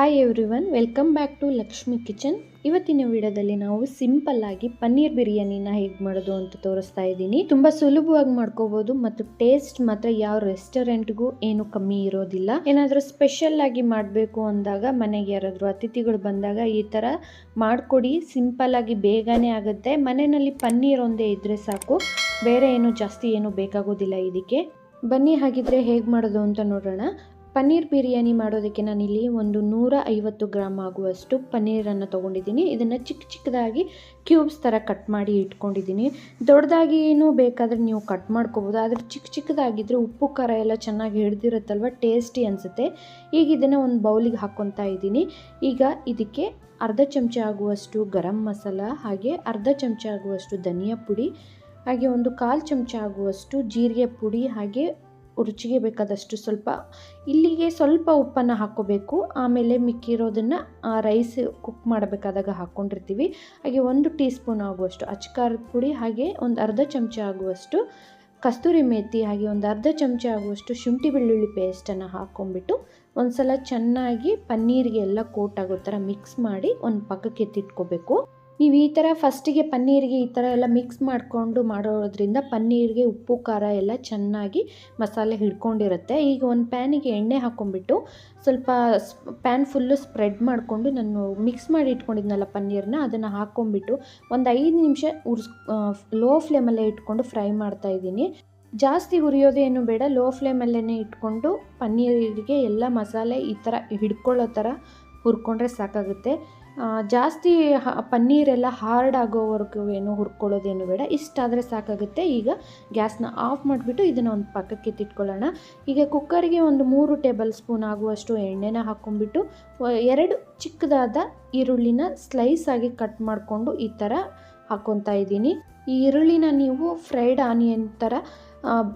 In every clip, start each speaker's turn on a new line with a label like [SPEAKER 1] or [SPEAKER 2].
[SPEAKER 1] Hi everyone welcome back to Lakshmi kitchen ಇವತ್ತಿನ ವಿಡಿಯೋದಲ್ಲಿ ನಾವು ಸಿಂಪಲ್ ಆಗಿ ಪನ್ನೀರ್ ಬಿರಿಯಾನಿನ ಹೇಗೆ ಮಾಡೋದು ಅಂತ ತೋರಿಸ್ತಾ ಇದ್ದೀನಿ. ತುಂಬ ಸುಲಭವಾಗಿ ಮಾಡ್ಕೋಬಹುದು ಮತ್ತು ಟೇಸ್ಟ್ ಮಾತ್ರ ಯಾವ ರೆಸ್ಟೋರೆಂಟ್ಗೂ ಏನು ಕಮ್ಮಿ ಇರೋದಿಲ್ಲ. ಏನಾದರೂ ಸ್ಪೆಷಲ್ ಆಗಿ ಮಾಡಬೇಕು ಅಂದಾಗ, ಮನೆಗೆ ಯಾರಾದರೂ ಅತಿಥಿಗಳು ಬಂದಾಗ ಈ ಥರ ಮಾಡಿಕೊಡಿ. ಸಿಂಪಲ್ ಆಗಿ ಬೇಗನೆ ಆಗುತ್ತೆ. ಮನೆಯಲ್ಲಿ ಪನ್ನೀರ್ ಒಂದೇ ಇದ್ದರೆ ಸಾಕು. ಬೇರೆ ಏನು ಜಾಸ್ತಿ ಏನು ಬೇಕಾಗೋದಿಲ್ಲ ಇದಕ್ಕೆ. ಬನ್ನಿ, ಹಾಗಿದ್ರೆ ಹೇಗೆ ಮಾಡೋದು ಅಂತ ನೋಡೋಣ. ಪನ್ನೀರ್ ಬಿರಿಯಾನಿ ಮಾಡೋದಕ್ಕೆ ನಾನಿಲ್ಲಿ ಒಂದು ನೂರ ಐವತ್ತು ಗ್ರಾಮ್ ಆಗುವಷ್ಟು ಪನ್ನೀರನ್ನು ತೊಗೊಂಡಿದ್ದೀನಿ. ಇದನ್ನು ಚಿಕ್ಕ ಚಿಕ್ಕದಾಗಿ ಕ್ಯೂಬ್ಸ್ ಥರ ಕಟ್ ಮಾಡಿ ಇಟ್ಕೊಂಡಿದ್ದೀನಿ. ದೊಡ್ಡದಾಗಿ ಏನು ಬೇಕಾದರೆ ನೀವು ಕಟ್ ಮಾಡ್ಕೋಬೋದು. ಆದರೆ ಚಿಕ್ಕ ಚಿಕ್ಕದಾಗಿದ್ದರೆ ಉಪ್ಪು, ಖಾರ ಎಲ್ಲ ಚೆನ್ನಾಗಿ ಹಿಡ್ದಿರುತ್ತಲ್ವ? ಟೇಸ್ಟಿ ಅನಿಸುತ್ತೆ. ಈಗ ಇದನ್ನು ಒಂದು ಬೌಲಿಗೆ ಹಾಕ್ಕೊತಾ ಇದ್ದೀನಿ. ಈಗ ಇದಕ್ಕೆ ಅರ್ಧ ಚಮಚ ಆಗುವಷ್ಟು ಗರಂ ಮಸಾಲ, ಹಾಗೆ ಅರ್ಧ ಚಮಚ ಆಗುವಷ್ಟು ಧನಿಯಾ ಪುಡಿ, ಹಾಗೆ ಒಂದು ಕಾಲು ಚಮಚ ಆಗುವಷ್ಟು ಜೀರಿಗೆ ಪುಡಿ, ಹಾಗೆ ರುಚಿಗೆ ಬೇಕಾದಷ್ಟು ಸ್ವಲ್ಪ ಇಲ್ಲಿಗೆ ಸ್ವಲ್ಪ ಉಪ್ಪನ್ನು ಹಾಕ್ಕೋಬೇಕು. ಆಮೇಲೆ ಮಿಕ್ಕಿರೋದನ್ನು ರೈಸ್ ಕುಕ್ ಮಾಡಬೇಕಾದಾಗ ಹಾಕ್ಕೊಂಡಿರ್ತೀವಿ. ಹಾಗೆ ಒಂದು ಟೀ ಸ್ಪೂನ್ ಆಗುವಷ್ಟು ಅಚ್ಕಾರದ ಪುಡಿ, ಹಾಗೆ ಒಂದು ಅರ್ಧ ಚಮಚ ಆಗುವಷ್ಟು ಕಸ್ತೂರಿ ಮೇಥಿ ಹಾಗೆ ಒಂದು ಅರ್ಧ ಚಮಚ ಆಗುವಷ್ಟು ಶುಂಠಿ ಬೆಳ್ಳುಳ್ಳಿ ಪೇಸ್ಟನ್ನು ಹಾಕ್ಕೊಂಡ್ಬಿಟ್ಟು ಒಂದು ಸಲ ಚೆನ್ನಾಗಿ ಪನ್ನೀರಿಗೆ ಎಲ್ಲ ಕೋಟ್ ಆಗೋ ಥರ ಮಿಕ್ಸ್ ಮಾಡಿ ಒಂದು ಪಕ್ಕಕ್ಕೆ ಎತ್ತಿಟ್ಕೋಬೇಕು. ನೀವು ಈ ಥರ ಫಸ್ಟಿಗೆ ಪನ್ನೀರಿಗೆ ಈ ಥರ ಎಲ್ಲ ಮಿಕ್ಸ್ ಮಾಡಿಕೊಂಡು ಮಾಡೋದ್ರಿಂದ ಪನ್ನೀರಿಗೆ ಉಪ್ಪು, ಖಾರ ಎಲ್ಲ ಚೆನ್ನಾಗಿ ಮಸಾಲೆ ಹಿಡ್ಕೊಂಡಿರುತ್ತೆ. ಈಗ ಒಂದು ಪ್ಯಾನಿಗೆ ಎಣ್ಣೆ ಹಾಕ್ಕೊಂಡ್ಬಿಟ್ಟು ಸ್ವಲ್ಪ ಪ್ಯಾನ್ ಫುಲ್ಲು ಸ್ಪ್ರೆಡ್ ಮಾಡಿಕೊಂಡು ನಾನು ಮಿಕ್ಸ್ ಮಾಡಿ ಇಟ್ಕೊಂಡಿದ್ನಲ್ಲ ಪನ್ನೀರನ್ನ ಅದನ್ನು ಹಾಕ್ಕೊಂಬಿಟ್ಟು ಒಂದು ಐದು ನಿಮಿಷ ಉರ್ಸ್ ಲೋ ಫ್ಲೇಮಲ್ಲೇ ಇಟ್ಕೊಂಡು ಫ್ರೈ ಮಾಡ್ತಾ ಇದ್ದೀನಿ. ಜಾಸ್ತಿ ಹುರಿಯೋದೇನು ಬೇಡ ಲೋ ಫ್ಲೇಮಲ್ಲೇ ಇಟ್ಕೊಂಡು ಪನ್ನೀರಿಗೆ ಎಲ್ಲ ಮಸಾಲೆ ಈ ಥರ ಹಿಡ್ಕೊಳ್ಳೋ ಥರ ಹುರ್ಕೊಂಡ್ರೆ ಸಾಕಾಗುತ್ತೆ. ಜಾಸ್ತಿ ಪನ್ನೀರೆಲ್ಲ ಹಾರ್ಡ್ ಆಗೋವರೆಗೂ ಏನು ಹುರ್ಕೊಳ್ಳೋದೇನು ಬೇಡ. ಇಷ್ಟಾದರೆ ಸಾಕಾಗುತ್ತೆ. ಈಗ ಗ್ಯಾಸ್ನ ಆಫ್ ಮಾಡಿಬಿಟ್ಟು ಇದನ್ನು ಒಂದು ಪಕ್ಕಕ್ಕೆ ಎತ್ತಿಟ್ಕೊಳ್ಳೋಣ ಈಗ ಕುಕ್ಕರಿಗೆ ಒಂದು ಮೂರು ಟೇಬಲ್ ಸ್ಪೂನ್ ಆಗುವಷ್ಟು ಎಣ್ಣೆನ ಹಾಕ್ಕೊಂಡ್ಬಿಟ್ಟು ಎರಡು ಚಿಕ್ಕದಾದ ಈರುಳ್ಳಿನ ಸ್ಲೈಸ್ ಆಗಿ ಕಟ್ ಮಾಡಿಕೊಂಡು ಈ ಥರ ಹಾಕ್ಕೊತಾ ಇದ್ದೀನಿ. ಈ ಈರುಳ್ಳಿನ ನೀವು ಫ್ರೈಡ್ ಆನಿಯನ್ ಥರ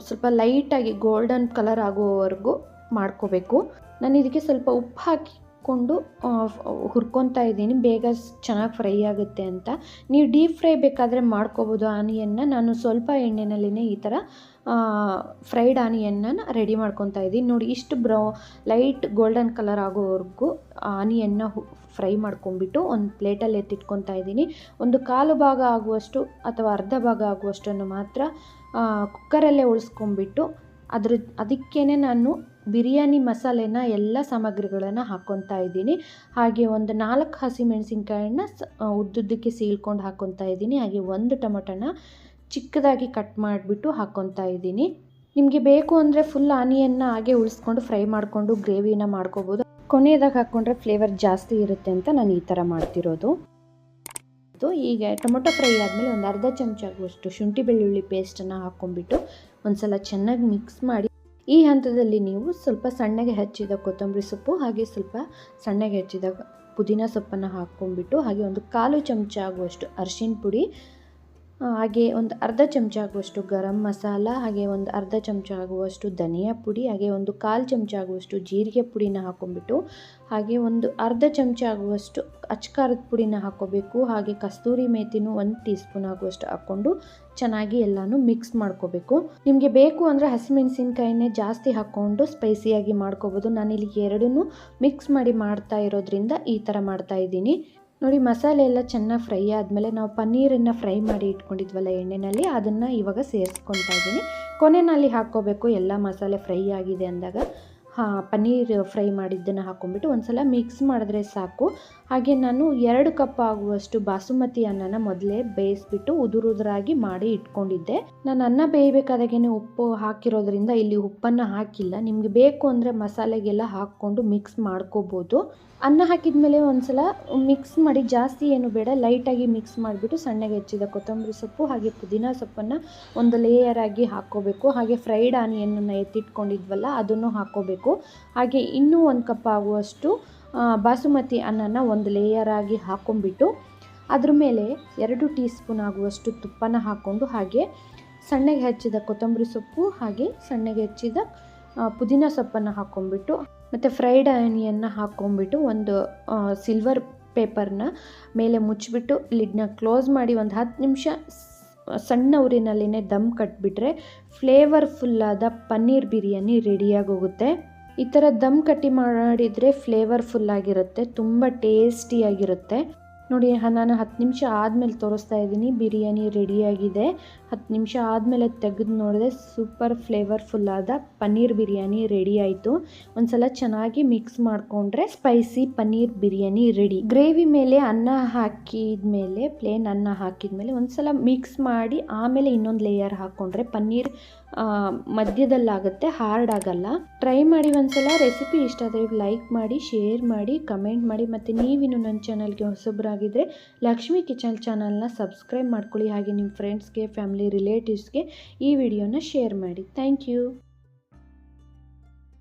[SPEAKER 1] ಸ್ವಲ್ಪ ಲೈಟಾಗಿ ಗೋಲ್ಡನ್ ಕಲರ್ ಆಗುವವರೆಗೂ ಮಾಡ್ಕೋಬೇಕು. ನಾನು ಇದಕ್ಕೆ ಸ್ವಲ್ಪ ಉಪ್ಪು ಹಾಕಿ ಕೊಂಡು ಹುರ್ಕೊತಾ ಇದ್ದೀನಿ. ಬೇಗ ಚೆನ್ನಾಗಿ ಫ್ರೈ ಆಗುತ್ತೆ ಅಂತ. ನೀವು ಡೀಪ್ ಫ್ರೈ ಬೇಕಾದರೆ ಮಾಡ್ಕೋಬೋದು ಆನಿಯನ್ನ. ನಾನು ಸ್ವಲ್ಪ ಎಣ್ಣೆನಲ್ಲಿನೇ ಈ ಥರ ಫ್ರೈಡ್ ಆನಿಯನ್ನ ರೆಡಿ ಮಾಡ್ಕೊತಾ ಇದ್ದೀನಿ. ನೋಡಿ, ಇಷ್ಟು ಬ್ರೌ, ಲೈಟ್ ಗೋಲ್ಡನ್ ಕಲರ್ ಆಗೋವರೆಗೂ ಆನಿಯನ್ನ ಫ್ರೈ ಮಾಡ್ಕೊಂಬಿಟ್ಟು ಒಂದು ಪ್ಲೇಟಲ್ಲಿ ಎತ್ತಿಟ್ಕೊತಾ ಇದ್ದೀನಿ. ಒಂದು ಕಾಲು ಭಾಗ ಆಗುವಷ್ಟು ಅಥವಾ ಅರ್ಧ ಭಾಗ ಆಗುವಷ್ಟನ್ನು ಮಾತ್ರ ಕುಕ್ಕರಲ್ಲೇ ಉಳಿಸ್ಕೊಂಬಿಟ್ಟು ಅದ್ರ ಅದಕ್ಕೇ ನಾನು ಬಿರಿಯಾನಿ ಮಸಾಲೆನ ಎಲ್ಲ ಸಾಮಗ್ರಿಗಳನ್ನು ಹಾಕ್ಕೊತಾ ಇದ್ದೀನಿ. ಹಾಗೆ ಒಂದು ನಾಲ್ಕು ಹಸಿಮೆಣಸಿನ್ಕಾಯನ್ನ ಉದ್ದುದ್ದಕ್ಕೆ ಸೀಳ್ಕೊಂಡು ಹಾಕ್ಕೊತಾ ಇದ್ದೀನಿ. ಹಾಗೆ ಒಂದು ಟೊಮೊಟೊನ ಚಿಕ್ಕದಾಗಿ ಕಟ್ ಮಾಡಿಬಿಟ್ಟು ಹಾಕ್ಕೊತಾ ಇದ್ದೀನಿ. ನಿಮಗೆ ಬೇಕು ಅಂದರೆ ಫುಲ್ ಆನಿಯನ್ನ ಹಾಗೆ ಉಳಿಸ್ಕೊಂಡು ಫ್ರೈ ಮಾಡಿಕೊಂಡು ಗ್ರೇವಿನ ಮಾಡ್ಕೋಬೋದು. ಕೊನೆಯದಾಗ ಹಾಕ್ಕೊಂಡ್ರೆ ಫ್ಲೇವರ್ ಜಾಸ್ತಿ ಇರುತ್ತೆ ಅಂತ ನಾನು ಈ ಥರ ಮಾಡ್ತಿರೋದು. ಈಗ ಟೊಮೊಟೊ ಫ್ರೈ ಆದಮೇಲೆ ಒಂದು ಅರ್ಧ ಚಮಚ ಆಗುವಷ್ಟು ಶುಂಠಿ ಬೆಳ್ಳುಳ್ಳಿ ಪೇಸ್ಟನ್ನು ಹಾಕ್ಕೊಂಬಿಟ್ಟು ಒಂದು ಸಲ ಚೆನ್ನಾಗಿ ಮಿಕ್ಸ್ ಮಾಡಿ, ಈ ಹಂತದಲ್ಲಿ ನೀವು ಸ್ವಲ್ಪ ಸಣ್ಣಗೆ ಹೆಚ್ಚಿದ ಕೊತ್ತಂಬರಿ ಸೊಪ್ಪು ಹಾಗೆ ಸ್ವಲ್ಪ ಸಣ್ಣಗೆ ಹೆಚ್ಚಿದ ಪುದೀನ ಸೊಪ್ಪನ್ನು ಹಾಕ್ಕೊಂಡ್ಬಿಟ್ಟು ಹಾಗೆ ಒಂದು ಕಾಲು ಚಮಚ ಆಗುವಷ್ಟು ಅರಿಶಿನ ಪುಡಿ ಹಾಗೆ ಒಂದು ಅರ್ಧ ಚಮಚ ಆಗುವಷ್ಟು ಗರಂ ಮಸಾಲ, ಹಾಗೆ ಒಂದು ಅರ್ಧ ಚಮಚ ಆಗುವಷ್ಟು ಧನಿಯಾ ಪುಡಿ, ಹಾಗೆ ಒಂದು ಕಾಲು ಚಮಚ ಆಗುವಷ್ಟು ಜೀರಿಗೆ ಪುಡಿನ ಹಾಕ್ಕೊಂಬಿಟ್ಟು ಹಾಗೆ ಒಂದು ಅರ್ಧ ಚಮಚ ಆಗುವಷ್ಟು ಅಚ್ಕಾರದ ಪುಡಿನ ಹಾಕ್ಕೋಬೇಕು ಹಾಗೆ ಕಸ್ತೂರಿ ಮೇಥಿನೂ ಒಂದು ಟೀ ಸ್ಪೂನ್ ಆಗುವಷ್ಟು ಹಾಕ್ಕೊಂಡು ಚೆನ್ನಾಗಿ ಎಲ್ಲನೂ ಮಿಕ್ಸ್ ಮಾಡ್ಕೋಬೇಕು. ನಿಮಗೆ ಬೇಕು ಅಂದರೆ ಹಸಿಮೆಣಸಿನ್ಕಾಯಿನೇ ಜಾಸ್ತಿ ಹಾಕ್ಕೊಂಡು ಸ್ಪೈಸಿಯಾಗಿ ಮಾಡ್ಕೋಬೋದು. ನಾನಿಲ್ಲಿ ಎರಡನ್ನೂ ಮಿಕ್ಸ್ ಮಾಡಿ ಮಾಡ್ತಾ ಇರೋದ್ರಿಂದ ಈ ಥರ ಮಾಡ್ತಾ ಇದ್ದೀನಿ. ನೋಡಿ, ಮಸಾಲೆ ಎಲ್ಲ ಚೆನ್ನಾಗಿ ಫ್ರೈ ಆದಮೇಲೆ ನಾವು ಪನ್ನೀರನ್ನು ಫ್ರೈ ಮಾಡಿ ಇಟ್ಕೊಂಡಿದ್ವಲ್ಲ ಎಣ್ಣೆಯಲ್ಲಿ ಅದನ್ನು ಇವಾಗ ಸೇರಿಸ್ಕೊತಾ ಇದ್ದೀನಿ. ಕೊನೆಯಲ್ಲಿ ಹಾಕ್ಕೋಬೇಕು, ಎಲ್ಲ ಮಸಾಲೆ ಫ್ರೈ ಆಗಿದೆ ಅಂದಾಗ. ಪನ್ನೀರ್ ಫ್ರೈ ಮಾಡಿದ್ದನ್ನು ಹಾಕ್ಕೊಂಬಿಟ್ಟು ಒಂದು ಸಲ ಮಿಕ್ಸ್ ಮಾಡಿದ್ರೆ ಸಾಕು. ಹಾಗೆ ನಾನು ಎರಡು ಕಪ್ ಆಗುವಷ್ಟು ಬಾಸುಮತಿ ಅನ್ನನ ಮೊದಲೇ ಬೇಯಿಸ್ಬಿಟ್ಟು ಉದುರುದುರಾಗಿ ಮಾಡಿ ಇಟ್ಕೊಂಡಿದ್ದೆ. ನಾನು ಅನ್ನ ಬೇಯಬೇಕಾದಾಗೇನೆ ಉಪ್ಪು ಹಾಕಿರೋದ್ರಿಂದ ಇಲ್ಲಿ ಉಪ್ಪನ್ನು ಹಾಕಿಲ್ಲ. ನಿಮಗೆ ಬೇಕು ಅಂದರೆ ಮಸಾಲೆಗೆಲ್ಲ ಹಾಕ್ಕೊಂಡು ಮಿಕ್ಸ್ ಮಾಡ್ಕೋಬೋದು. ಅನ್ನ ಹಾಕಿದ ಮೇಲೆ ಒಂದ್ಸಲ ಮಿಕ್ಸ್ ಮಾಡಿ ಜಾಸ್ತಿ ಏನು ಬೇಡ ಲೈಟಾಗಿ ಮಿಕ್ಸ್ ಮಾಡಿಬಿಟ್ಟು ಸಣ್ಣಗೆ ಹೆಚ್ಚಿದ ಕೊತ್ತಂಬರಿ ಸೊಪ್ಪು ಹಾಗೆ ಪುದೀನ ಸೊಪ್ಪನ್ನು ಒಂದು ಲೇಯರ್ ಆಗಿ ಹಾಕ್ಕೋಬೇಕು. ಹಾಗೆ ಫ್ರೈಡ್ ಆನಿಯನ್ನು ಎತ್ತಿಟ್ಕೊಂಡಿದ್ವಲ್ಲ, ಅದನ್ನು ಹಾಕ್ಕೋಬೇಕು. ಹಾಗೆ ಇನ್ನೂ ಒಂದು ಕಪ್ ಆಗುವಷ್ಟು ಬಾಸುಮತಿ ಅನ್ನನ ಒಂದು ಲೇಯರ್ ಆಗಿ ಹಾಕೊಂಡ್ಬಿಟ್ಟು, ಅದ್ರ ಮೇಲೆ ಎರಡು ಟೀ ಸ್ಪೂನ್ ಆಗುವಷ್ಟು ತುಪ್ಪನ ಹಾಕ್ಕೊಂಡು ಹಾಗೆ ಸಣ್ಣಗೆ ಹೆಚ್ಚಿದ ಕೊತ್ತಂಬರಿ ಸೊಪ್ಪು ಹಾಗೆ ಸಣ್ಣಗೆ ಹೆಚ್ಚಿದ ಪುದೀನ ಸೊಪ್ಪನ್ನು ಹಾಕ್ಕೊಂಡ್ಬಿಟ್ಟು ಮತ್ತು ಫ್ರೈಡ್ ಆನಿಯನ್ನ ಹಾಕ್ಕೊಂಬಿಟ್ಟು ಒಂದು ಸಿಲ್ವರ್ ಪೇಪರ್ನ ಮೇಲೆ ಮುಚ್ಚಿಬಿಟ್ಟು ಲಿಡ್ನ ಕ್ಲೋಸ್ ಮಾಡಿ ಒಂದು ಹತ್ತು ನಿಮಿಷ ಸಣ್ಣ ಊರಿನಲ್ಲಿನೇ ದಮ್ ಕಟ್ಬಿಟ್ರೆ ಫ್ಲೇವರ್ಫುಲ್ಲಾದ ಪನ್ನೀರ್ ಬಿರಿಯಾನಿ ರೆಡಿಯಾಗಿ ಹೋಗುತ್ತೆ ಈ ಥರ ದಮ್ ಕಟ್ಟಿ ಮಾಡಿದರೆ ಫ್ಲೇವರ್ಫುಲ್ ಆಗಿರುತ್ತೆ, ತುಂಬ ಟೇಸ್ಟಿಯಾಗಿರುತ್ತೆ ನೋಡಿ, ನಾನು ಹತ್ತು ನಿಮಿಷ ಆದಮೇಲೆ ತೋರಿಸ್ತಾ ಇದ್ದೀನಿ, ಬಿರಿಯಾನಿ ರೆಡಿಯಾಗಿದೆ ಹತ್ತು ನಿಮಿಷ ಆದಮೇಲೆ ತೆಗೆದು ನೋಡಿದೆ ಸೂಪರ್ ಫ್ಲೇವರ್ಫುಲ್ ಆದ ಪನ್ನೀರ್ ಬಿರಿಯಾನಿ ರೆಡಿ ಆಯಿತು. ಒಂದ್ಸಲ ಚೆನ್ನಾಗಿ ಮಿಕ್ಸ್ ಮಾಡಿಕೊಂಡ್ರೆ spicy paneer biryani ready gravy ಮೇಲೆ ಅನ್ನ ಹಾಕಿದ್ಮೇಲೆ ಪ್ಲೇನ್ ಅನ್ನ ಹಾಕಿದ್ಮೇಲೆ ಒಂದ್ಸಲ ಮಿಕ್ಸ್ ಮಾಡಿ ಆಮೇಲೆ ಇನ್ನೊಂದು ಲೇಯರ್ ಹಾಕ್ಕೊಂಡ್ರೆ ಪನ್ನೀರ್ ಮಧ್ಯದಲ್ಲಾಗುತ್ತೆ ಹಾರ್ಡ್ ಆಗಲ್ಲ. ಟ್ರೈ ಮಾಡಿ ಒಂದ್ಸಲ ರೆಸಿಪಿ ಇಷ್ಟ ಆದರೆ ಲೈಕ್ ಮಾಡಿ ಶೇರ್ ಮಾಡಿ ಕಮೆಂಟ್ ಮಾಡಿ. ಮತ್ತು ನೀವಿನ್ನು ನನ್ನ ಚಾನಲ್ಗೆ ಹೊಸಬ್ರಾಗಿದ್ದರೆ ಲಕ್ಷ್ಮಿ ಕಿಚನ್ ಚಾನಲ್ನ ಸಬ್ಸ್ಕ್ರೈಬ್ ಮಾಡ್ಕೊಳ್ಳಿ. ಹಾಗೆ ನಿಮ್ಮ ಫ್ರೆಂಡ್ಸ್ಗೆ ಫ್ಯಾಮಿಲಿ ರಿಲೇಟಿವ್ಸ್ಗೆ ಈ ವಿಡಿಯೋನ ಶೇರ್ ಮಾಡಿ. Thank you